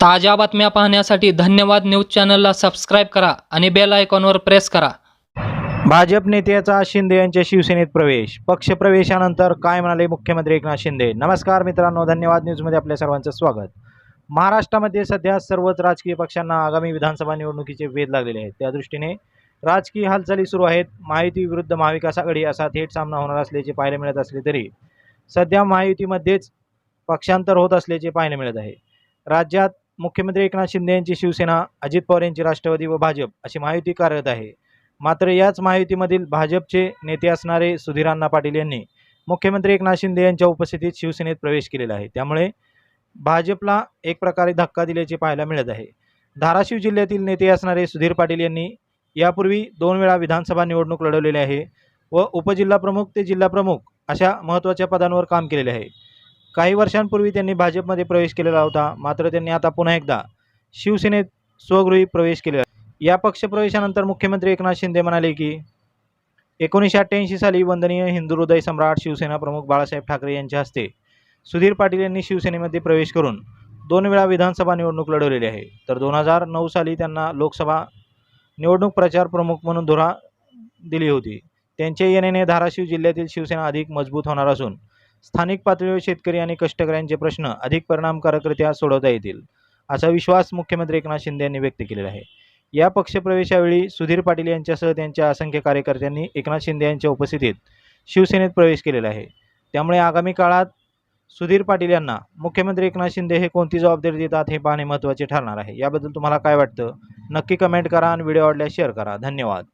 ताज्या बातम्या पाहण्यासाठी धन्यवाद न्यूज चॅनलला सबस्क्राईब करा आणि बेल आयकॉनवर प्रेस करा. भाजप नेत्याचा शिंदे यांच्या शिवसेनेत प्रवेश. पक्षप्रवेशानंतर काय म्हणाले मुख्यमंत्री एकनाथ शिंदे? नमस्कार मित्रांनो धन्यवाद न्यूजमध्ये आपल्या सर्वांचं स्वागत. महाराष्ट्रामध्ये सध्या सर्वच राजकीय पक्षांना आगामी विधानसभा निवडणुकीचे वेध लागलेले आहेत. त्या दृष्टीने राजकीय हालचाली सुरू आहेत. महायुती विरुद्ध महाविकास आघाडी असा थेट सामना होणार असल्याचे पाहायला मिळत असले तरी सध्या महायुतीमध्येच पक्षांतर होत असल्याचे पाहायला मिळत आहे. राज्यात मुख्यमंत्री एकनाथ शिंदे यांची शिवसेना अजित पवार यांची राष्ट्रवादी व भाजप अशी महायुती कार्यरत आहे. मात्र याच महायुतीमधील भाजपचे नेते असणारे सुधीर अण्णा पाटील यांनी मुख्यमंत्री एकनाथ शिंदे यांच्या उपस्थितीत शिवसेनेत प्रवेश केलेला आहे. त्यामुळे भाजपला एक प्रकारे धक्का दिल्याचे पाहायला मिळत आहे. धाराशिव जिल्ह्यातील नेते असणारे सुधीर पाटील यांनी यापूर्वी दोन वेळा विधानसभा निवडणूक लढवलेली आहे व उपजिल्हा प्रमुख ते जिल्हाप्रमुख अशा महत्त्वाच्या पदांवर काम केलेले आहे. काही वर्षांपूर्वी त्यांनी भाजपमध्ये प्रवेश केलेला होता मात्र त्यांनी आता पुन्हा एकदा शिवसेनेत स्वगृही प्रवेश केलेला आहे. या पक्षप्रवेशानंतर मुख्यमंत्री एकनाथ शिंदे म्हणाले की एकोणीसशे अठ्ठ्याऐंशी साली वंदनीय हिंदू हृदय सम्राट शिवसेना प्रमुख बाळासाहेब ठाकरे यांच्या हस्ते सुधीर पाटील यांनी शिवसेनेमध्ये प्रवेश करून दोन वेळा विधानसभा निवडणूक लढवलेली आहे तर दोन हजार नऊ साली त्यांना लोकसभा निवडणूक प्रचार प्रमुख म्हणून धुरा दिली होती त्यांच्या येण्याने धाराशिव जिल्ह्यातील शिवसेना अधिक मजबूत होणार असून स्थानिक पातळीवर शेतकरी आणि कष्टकऱ्यांचे प्रश्न अधिक परिणामकारकरित्या सोडवता येतील असा विश्वास मुख्यमंत्री एकनाथ शिंदे यांनी व्यक्त केलेला आहे. या पक्षप्रवेशावेळी सुधीर पाटील यांच्यासह त्यांच्या असंख्य कार्यकर्त्यांनी एकनाथ शिंदे यांच्या उपस्थितीत शिवसेनेत प्रवेश केलेला आहे. त्यामुळे आगामी काळात सुधीर पाटील यांना मुख्यमंत्री एकनाथ शिंदे हे कोणती जबाबदारी देतात हे पाहणे महत्त्वाचे ठरणार आहे. याबद्दल तुम्हाला काय वाटतं? नक्की कमेंट करा आणि व्हिडिओ आवडल्यास शेअर करा. धन्यवाद.